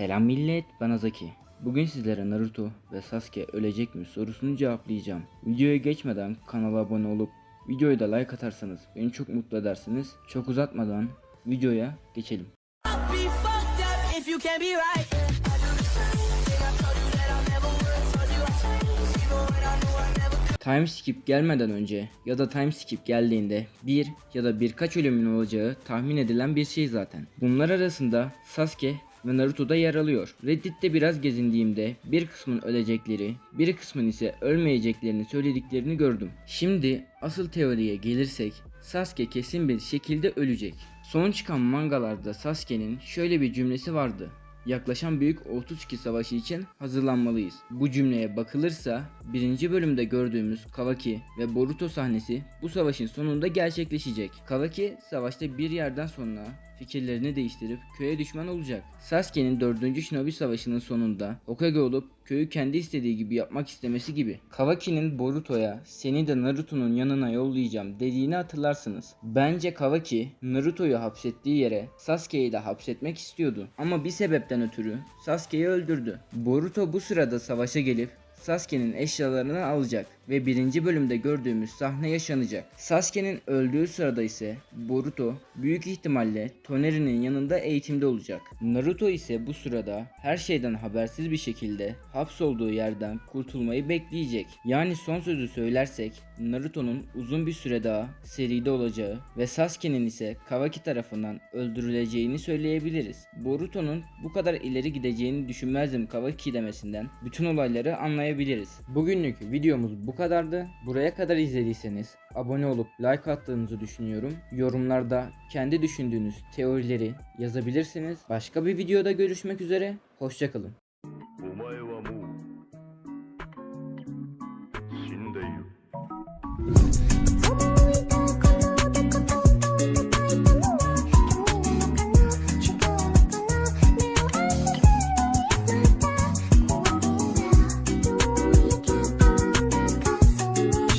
Selam millet, ben Azaki. Bugün sizlere Naruto ve Sasuke ölecek mi sorusunu cevaplayacağım. Videoya geçmeden kanala abone olup videoya da like atarsanız beni çok mutlu edersiniz. Çok uzatmadan videoya geçelim. Time skip gelmeden önce ya da time skip geldiğinde bir ya da birkaç ölümün olacağı tahmin edilen bir şey zaten. Bunlar arasında Sasuke ve Naruto da yer alıyor. Reddit'te biraz gezindiğimde bir kısmın ölecekleri, bir kısmın ise ölmeyeceklerini söylediklerini gördüm. Şimdi asıl teoriye gelirsek Sasuke kesin bir şekilde ölecek. Son çıkan mangalarda Sasuke'nin şöyle bir cümlesi vardı. Yaklaşan büyük 32 savaşı için hazırlanmalıyız. Bu cümleye bakılırsa birinci bölümde gördüğümüz Kawaki ve Boruto sahnesi bu savaşın sonunda gerçekleşecek. Kawaki savaşta bir yerden sonra fikirlerini değiştirip köye düşman olacak. Sasuke'nin 4. Shinobi Savaşı'nın sonunda Hokage olup köyü kendi istediği gibi yapmak istemesi gibi. Kawaki'nin Boruto'ya seni de Naruto'nun yanına yollayacağım dediğini hatırlarsınız. Bence Kawaki Naruto'yu hapsettiği yere Sasuke'yi de hapsetmek istiyordu. Ama bir sebepten ötürü Sasuke'yi öldürdü. Boruto bu sırada savaşa gelip Sasuke'nin eşyalarını alacak ve birinci bölümde gördüğümüz sahne yaşanacak. Sasuke'nin öldüğü sırada ise Boruto büyük ihtimalle Toneri'nin yanında eğitimde olacak. Naruto ise bu sırada her şeyden habersiz bir şekilde hapsolduğu yerden kurtulmayı bekleyecek. Yani son sözü söylersek Naruto'nun uzun bir süre daha seride olacağı ve Sasuke'nin ise Kawaki tarafından öldürüleceğini söyleyebiliriz. Boruto'nun bu kadar ileri gideceğini düşünmezdim Kawaki demesinden bütün olayları anlayabiliriz. Bugünlük videomuz bu kadardı. Buraya kadar izlediyseniz abone olup like attığınızı düşünüyorum. Yorumlarda kendi düşündüğünüz teorileri yazabilirsiniz. Başka bir videoda görüşmek üzere. Hoşçakalın.